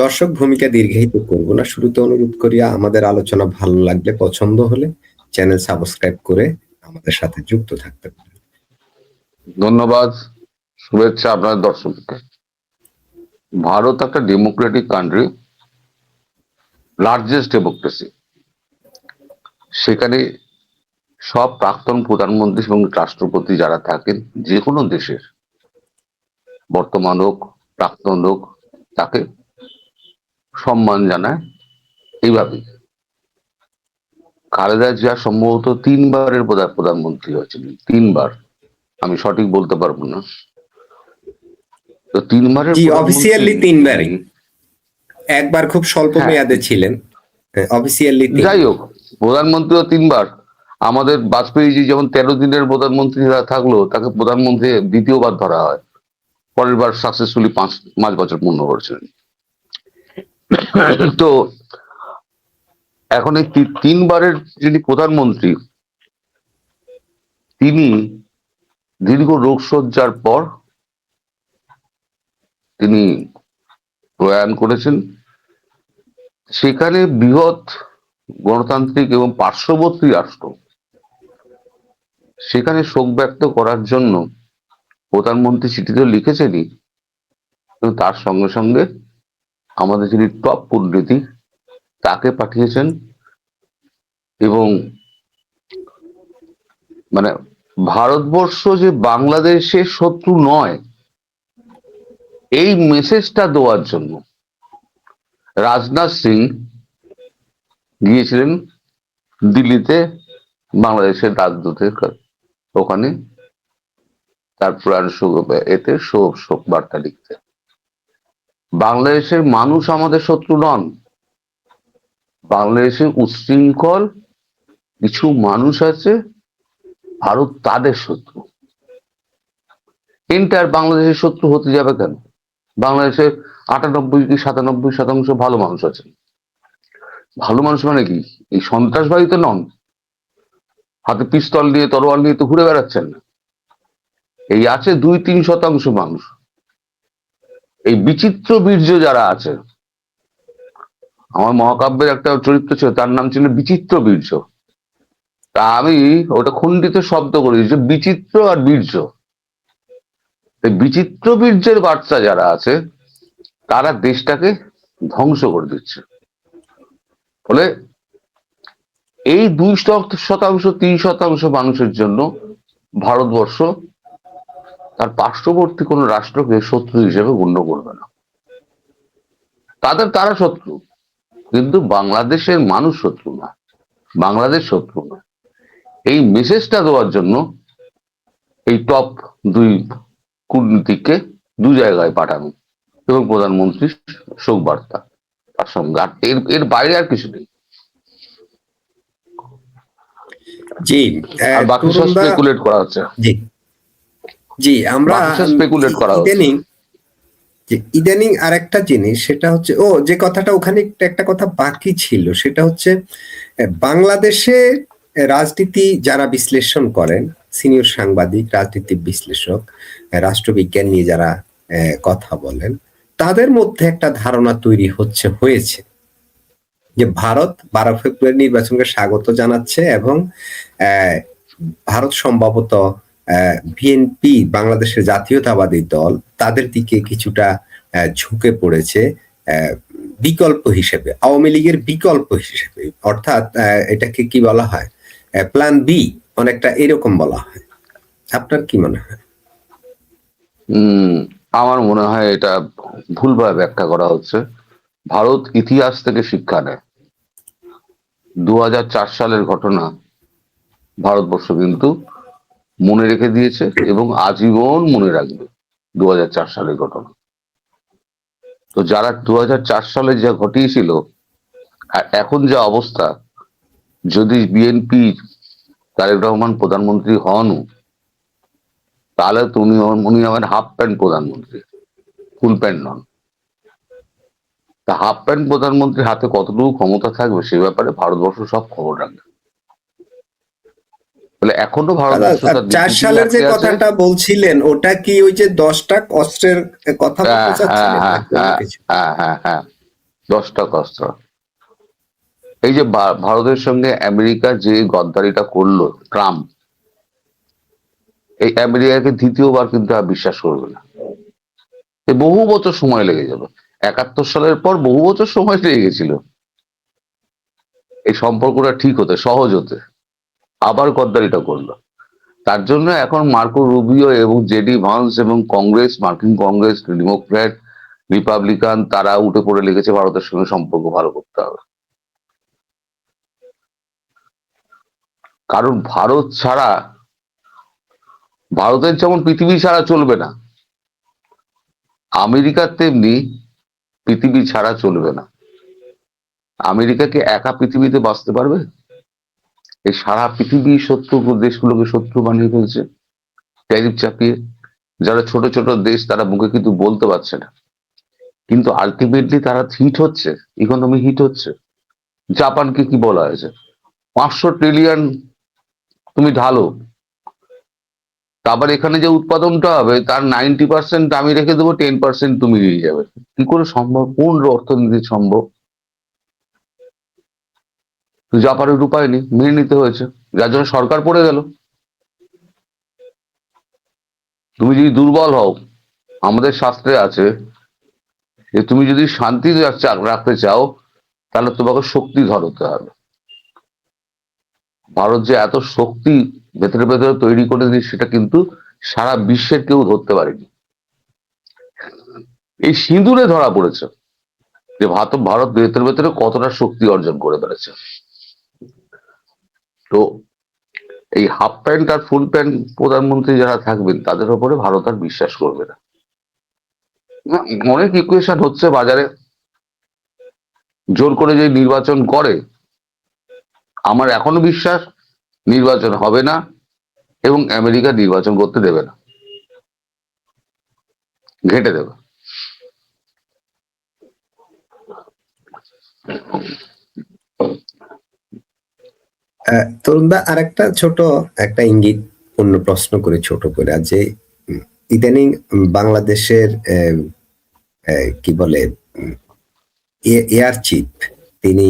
দর্শক ভূমিকা দীর্ঘায়িত করব না। শুরুতে অনুরোধ করিয়া আমাদের আলোচনা ভালো লাগলে, পছন্দ হলে চ্যানেল সাবস্ক্রাইব করে আমাদের সাথে যুক্ত থাকতে পারেন। ধন্যবাদ, শুভেচ্ছা আপনার দর্শককে। ভারত একটা ডেমোক্রেটিক কান্ট্রি লার্জেস্ট ডেমোক্রেসি সেখানে সব প্রাক্তন প্রধানমন্ত্রী এবং রাষ্ট্রপতি যারা থাকেন যে কোনো দেশের, বর্তমান হোক, প্রাক্তন হোক, তাকে সম্মান জানায়। এইভাবেই। খালেদা জিয়া সম্ভবত তিনবারের প্রধানমন্ত্রী হয়েছিলেন। তিনবার। আমি সঠিক বলতে পারব না। তো তিনবারের অফিসিয়ালি তিনবারই। একবার খুব স্বল্প হ্যাঁ। মেয়াদে ছিলেন। অফিসিয়ালি যাই হোক প্রধানমন্ত্রীও তিনবার। আমাদের বাজপেয়ীজি যেমন তেরো দিনের প্রধানমন্ত্রী থাকল তাকে প্রধানমন্ত্রী দ্বিতীয়বার ধরা হয়। পরের বার সাকসেসফুলি পাঁচ পাঁচ বছর পূর্ণ করেছিলেন। তো এখন এই তিনবারের যিনি প্রধানমন্ত্রী, তিনি দীর্ঘ রোগসজ্জার পর তিনি প্রয়াণ করেছেন। সেখানে বৃহৎ গণতান্ত্রিক এবং পার্শ্ববর্তী রাষ্ট্র, সেখানে শোক ব্যক্ত করার জন্য প্রধানমন্ত্রী চিঠি তো লিখেছেনই তার সঙ্গে সঙ্গে আমাদের যিনি টপ কূটনীতি তাকে পাঠিয়েছেন এবং মানে ভারতবর্ষ যে বাংলাদেশের শত্রু নয়, এই মেসেজটা দেওয়ার জন্য রাজনাথ সিং গিয়েছিলেন দিল্লিতে বাংলাদেশের রাজদূতের। ওখানে তার প্রয়াণ শোক এতে শোক শোক বার্তা লিখতে বাংলাদেশের মানুষ আমাদের শত্রু নন। বাংলাদেশের উচ্ছৃঙ্খল কিছু মানুষ আছে, ভারত তাদের শত্রু। এন্টার বাংলাদেশের শত্রু হতে যাবে কেন? বাংলাদেশের আটানব্বই কি সাতানব্বই শতাংশ ভালো মানুষ আছেন ভালো মানুষ মানে কি? এই সন্ত্রাসবাদী তো নন। হাতে পিস্তল নিয়ে, তরোয়াল নিয়ে তো ঘুরে বেড়াচ্ছেন না। এই আছে দুই তিন শতাংশ মানুষ। এই বিচিত্র বীর্য যারা আছে, আমার মহাকাব্যের একটা চরিত্র ছিল, তার নাম ছিল বিচিত্র বীর্য। তা আমি ওটা খণ্ডিত শব্দ করি যে বিচিত্র আর বীর্য। বিচিত্র বীর্যের বার্তা যারা আছে, তারা দেশটাকে ধ্বংস করে দিচ্ছে। ফলে এই দুই শতাংশ, তিন শতাংশ মানুষের জন্য ভারতবর্ষ তার পার্শ্ববর্তী কোন রাষ্ট্রকে শত্রু হিসেবে গণ্য করবে না। তাদের তারা শত্রু কিন্তু বাংলাদেশের মানুষ শত্রু না বাংলাদেশ শত্রু না। এই মেসেজটা দেওয়ার জন্য এই টপ দুই কূটনীতিককে দু জায়গায় পাঠানো এবং প্রধানমন্ত্রী শোক বার্তা তার সঙ্গে। আর এর এর বাইরে আর কিছু নেই। জি বাকি সব স্পেকুলেট করা হচ্ছে। জি। জি আমরা speculate করা ইদানিং যে ইদানিং আরেকটা জিনিস সেটা হচ্ছে ও যে কথাটা ওখানে একটা- কথা বাকি ছিল সেটা হচ্ছে বাংলাদেশে রাজনীতি যারা বিশ্লেষণ করেন সিনিয়র সাংবাদিক রাজনীতি বিশ্লেষক রাষ্ট্রবিজ্ঞান নিয়ে যারা কথা বলেন তাদের মধ্যে একটা ধারণা তৈরি হচ্ছে হয়েছে। যে ভারত বারো ফেব্রুয়ারি নির্বাচনকে স্বাগত জানাচ্ছে এবং আহ, ভারত সম্ভবত বিএনপি বাংলাদেশের জাতীয়তাবাদী দল, তাদের দিকে কিছুটা ঝুঁকে পড়েছে বিকল্প হিসেবে, আওয়ামী লীগের বিকল্প হিসেবে। অর্থাৎ এটাকে কি বলা হয়? প্ল্যান বি অনেকটা এরকম বলা হয়। আপনার কি মনে হয়? আমার মনে হয় এটা ভুলভাবে ব্যাখ্যা করা হচ্ছে। ভারত ইতিহাস থেকে শিক্ষা নেয়। দু হাজার চার সালের ঘটনা ভারতবর্ষ কিন্তু মনে রেখে দিয়েছে এবং আজীবন মনে রাখবে দু সালের ঘটনা। তো যারা দু হাজার চার সালে যা ঘটিয়েছিল আর এখন যা অবস্থা, যদি বিএনপি তারেক রহমান প্রধানমন্ত্রী হন, তাহলে উনি উনি হবেন হাফ প্যান্ট প্রধানমন্ত্রী ফুল প্যান্ট নন। তা হাফ প্যান্ট প্রধানমন্ত্রীর হাতে কতটুকু ক্ষমতা থাকবে, সে ব্যাপারে ভারতবর্ষ সব খবর রাখবে। এখনও তার চার সালের যে কথাটা বলছিলেন ওটা কি ওই যে দশটা অস্ত্রের কথা হ্যাঁ, হ্যাঁ, হ্যাঁ, দশটা কস্তা এই যে ভারতের সঙ্গে আমেরিকা যে গদ্দারিটা করল ট্রাম্প এই আমেরিকাকে দ্বিতীয়বার কিন্তু আর বিশ্বাস করবে না। বহু বছর সময় লেগে যাবে। একাত্তর সালের পর বহু বছর সময় লেগে গেছিল। এই সম্পর্কটা ঠিক হতে সহজ হতে। আবার গদ্দারিটা করল। তার জন্য এখন মার্কো রুবিও এবং জেডি ভান্স এবং কংগ্রেস, মার্কিন কংগ্রেস, ডেমোক্র্যাট, রিপাবলিকান, তারা উঠে পড়ে লেগেছে ভারতের সঙ্গে সম্পর্ক ভালো করতে হবে। কারণ ভারত ছাড়া, ভারতের যেমন পৃথিবী ছাড়া চলবে না, আমেরিকার তেমনি পৃথিবী ছাড়া চলবে না। আমেরিকাকে একা পৃথিবীতে বাঁচতে পারবে? এই সারা পৃথিবী শত্রু দেশগুলোকে শত্রু বানিয়ে ফেলছে। ট্যারিফ চাপিয়ে। যারা ছোট ছোট দেশ, তারা মুখে কিন্তু বলতে পারছে না। কিন্তু আলটিমেটলি তারা হিট হচ্ছে ইকোনমি হিট হচ্ছে। জাপানকে কি বলা হয়েছে? পাঁচশো ট্রিলিয়ন তুমি ঢালো। তারপর এখানে যে উৎপাদনটা হবে, তার নাইনটি পার্সেন্ট আমি রেখে দেবো টেন পার্সেন্ট তুমি নিয়ে যাবে। কি করে সম্ভব? কোন অর্থনীতি সম্ভব? জাপানের উপায় নেই মেনে নিতে হয়েছে। যার জন্য সরকার পড়ে গেল। তুমি যদি দুর্বল হও, আমাদের শাস্ত্রে আছে যে, তুমি যদি শান্তি রাখতে চাও, তাহলে তোমাকে শক্তি ধরতে হবে। ভারত যে এত শক্তি ভেতরে ভেতরে তৈরি করে দিচ্ছে সেটা কিন্তু সারা বিশ্বের কেউ ধরতে পারেনি। এই সিঁদুরে ধরা পড়েছে যে, ভারত ভেতরে ভেতরে কতটা শক্তি অর্জন করে পেরেছে তো এই হাফ প্যান্ট আর ফুল প্যান্ট প্রধানমন্ত্রী যারা থাকবেন, তাদের উপরে ভারত আর বিশ্বাস করবে না। অনেক ইকুয়েশন হচ্ছে বাজারে। জোর করে যে নির্বাচন করে, আমার এখনও বিশ্বাস, নির্বাচন হবে না এবং আমেরিকা নির্বাচন করতে দেবে না। ঘেটে দেবে। তরুণদা আর একটা ছোট, একটা ইঙ্গিত, অন্য প্রশ্ন করে ছোট করে যে ইদানিং বাংলাদেশের কি বলে এয়ার চিফ, তিনি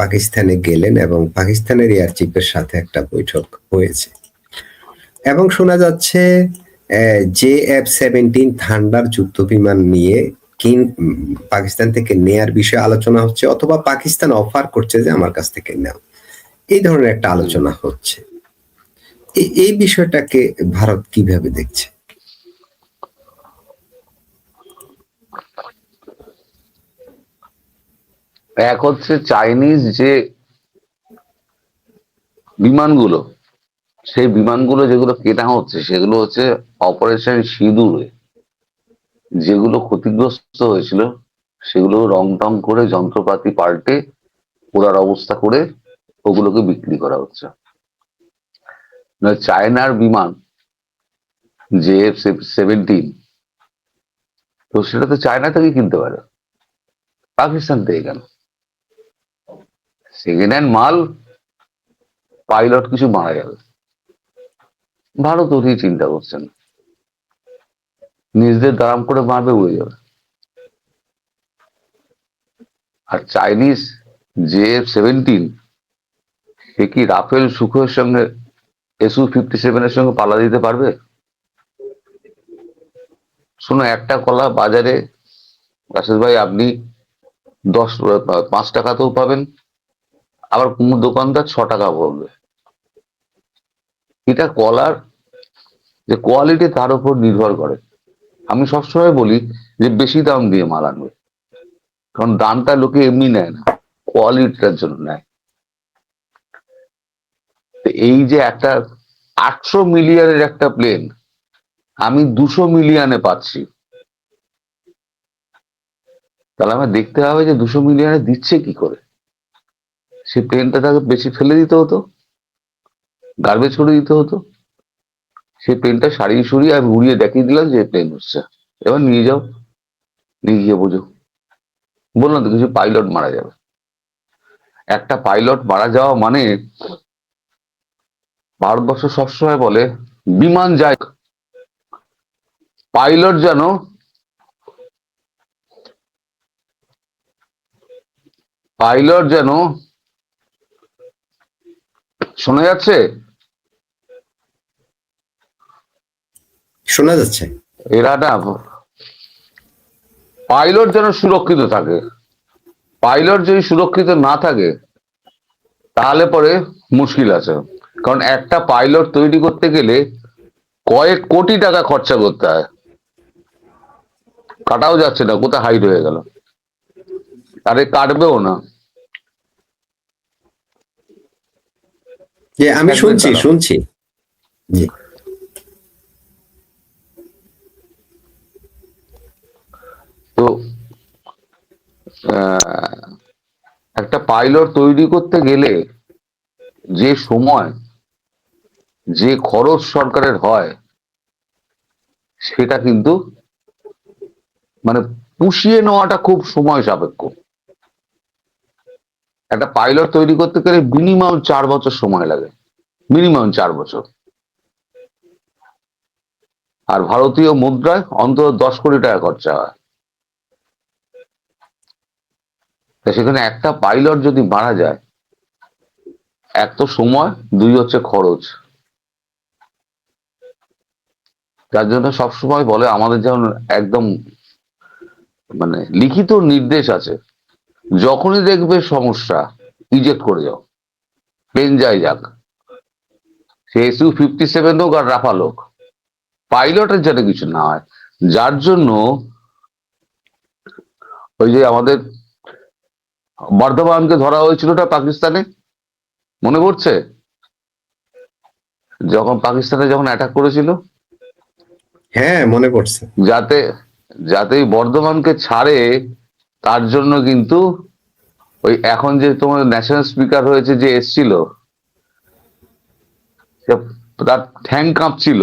পাকিস্তানে গেলেন এবং পাকিস্তানের এয়ার চিফের সাথে একটা বৈঠক হয়েছে। এবং শোনা যাচ্ছে জে এফ সেভেন্টিন থান্ডার যুদ্ধ বিমান নিয়ে কিন পাকিস্তান থেকে নেয়ার বিষয়ে আলোচনা হচ্ছে, অথবা পাকিস্তান অফার করছে যে আমার কাছ থেকে নাও এই ধরনের একটা আলোচনা হচ্ছে। এই- বিষয়টাকে ভারত কীভাবে দেখছে? এক হচ্ছে চাইনিজ যে বিমানগুলো, সেই বিমানগুলো যেগুলো কেনা হচ্ছে, সেগুলো হচ্ছে অপারেশন সিঁদুরে। যেগুলো ক্ষতিগ্রস্ত হয়েছিল, সেগুলো রং টং করে যন্ত্রপাতি পাল্টে ওরার অবস্থা করে ওগুলোকে বিক্রি করা হচ্ছে। না, চায়নার বিমান যে এফ সেভেন্টিন, তো সেটা তো চায়না থেকে কিনতে পারে। পাকিস্তান থেকে কেন? সেকেন্ড হ্যান্ড মাল পাইলট কিছু মারা যাবে ভারত ওটি চিন্তা করছেন নিজেদের দারাম করে মারবে উড়ে যাবে। আর চাইনিজ জে সেভেন্টিন সে কি রাফেল সুখের সঙ্গে এসু ফিফটি সেভেনের সঙ্গে পালা দিতে পারবে? শোনো, একটা কলা বাজারে, রাশেদ ভাই, আপনি দশ, পাঁচ টাকাতেও পাবেন, আবার কোন দোকানদার ছ টাকা পড়বে এটা কলার, যে কোয়ালিটি তার উপর নির্ভর করে। আমি সবসময় বলি যে বেশি দাম দিয়ে মাল আনবে। কারণ দামটা লোকে এমনি নেয় না কোয়ালিটিটার জন্য নেয়। এই যে একটা আটশো মিলিয়নের একটা প্লেন আমি দুশো মিলিয়নে পাচ্ছি। তাহলে আমার দেখতে হবে যে দুশো মিলিয়নে দিচ্ছে কি করে। সে প্লেনটা তাকে বেশি ফেলে দিতে হতো গার্বেজ করে দিতে হতো। সে প্লেনটা সারিয়ে সরিয়ে আমি উড়িয়ে দেখিয়ে দিলাম যে প্লেন হচ্ছে এবার নিয়ে যাও, নিয়ে গিয়ে বোঝো। বললাম তো কিছু পাইলট মারা যাবে। একটা পাইলট মারা যাওয়া মানে ভারতবর্ষ সবসময় বলে বিমান যায়। পাইলট যেন পাইলট যেন শোনা যাচ্ছে? শোনা যাচ্ছে। এরা না পাইলট যেন সুরক্ষিত থাকে। পাইলট যদি সুরক্ষিত না থাকে তাহলে পরে মুশকিল আছে। কারণ একটা পাইলট তৈরি করতে গেলে কয়েক কোটি টাকা খরচা করতে হয়। কাটাও যাচ্ছে না কোথায় হাইট হয়ে গেল? আরে কাটবেও না। যে আমি শুনছি শুনছি। তো আহ, একটা পাইলট তৈরি করতে গেলে যে সময় যে খরচ সরকারের হয়, সেটা কিন্তু মানে পুষিয়ে নেওয়াটা খুব সময় সাপেক্ষ। একটা পাইলট তৈরি করতে গেলে মিনিমাম চার বছর সময় লাগে। মিনিমাম চার বছর। আর ভারতীয় মুদ্রায় অন্তত দশ কোটি টাকা খরচা হয়। সেখানে একটা পাইলট যদি মারা যায়, এক তো সময়, দুই হচ্ছে খরচ। যার জন্য সবসময় বলে, আমাদের যেমন একদম মানে লিখিত নির্দেশ আছে। যখনই দেখবে সমস্যা ইজেক্ট করে যাও। প্লেন যাই যাক। সে এসইউ ফিফটি সেভেন হোক আর রাফাল হোক পাইলটের যেন কিছু না হয়। যার জন্য ওই যে আমাদের বর্ধমানকে ধরা হয়েছিল পাকিস্তানে? মনে পড়ছে? যখন পাকিস্তানে যখন অ্যাটাক করেছিল? হ্যাঁ মনে পড়ছে। যাতে যাতে বর্ধমানকে ছাড়ে, তার জন্য কিন্তু ওই এখন যে তোমার ন্যাশনাল স্পিকার হয়েছে যে এসছিল তার ঠ্যাং কাঁপছিল।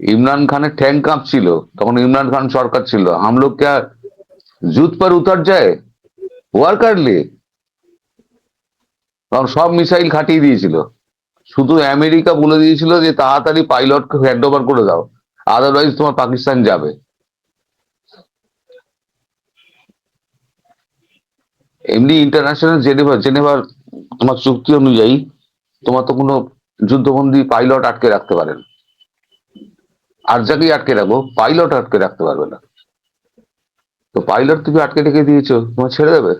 ইমরান খানের ঠ্যাং কাঁপছিল। তখন ইমরান খান সরকার ছিল। আমলোক কে জুত পর উতার যায়? ওয়ার লে তখন সব মিসাইল খাটিয়ে দিয়েছিল। শুধু আমেরিকা বলে দিয়েছিল যে তাড়াতাড়ি পাইলটকে হ্যান্ড ওভার করে দাও। আদারওয়াইজ তোমার পাকিস্তান যাবে। এমনি ইন্টারন্যাশনাল জেনেভা, জেনেভার তোমার চুক্তি অনুযায়ী তোমার তো কোনো যুদ্ধবন্দী পাইলট আটকে রাখতে পারেন আর যাকেই আটকে রাখব পাইলট আটকে রাখতে পারবে না। তো পাইলট তুমি আটকে রেখে দিয়েছ, তোমার ছেড়ে দেবে?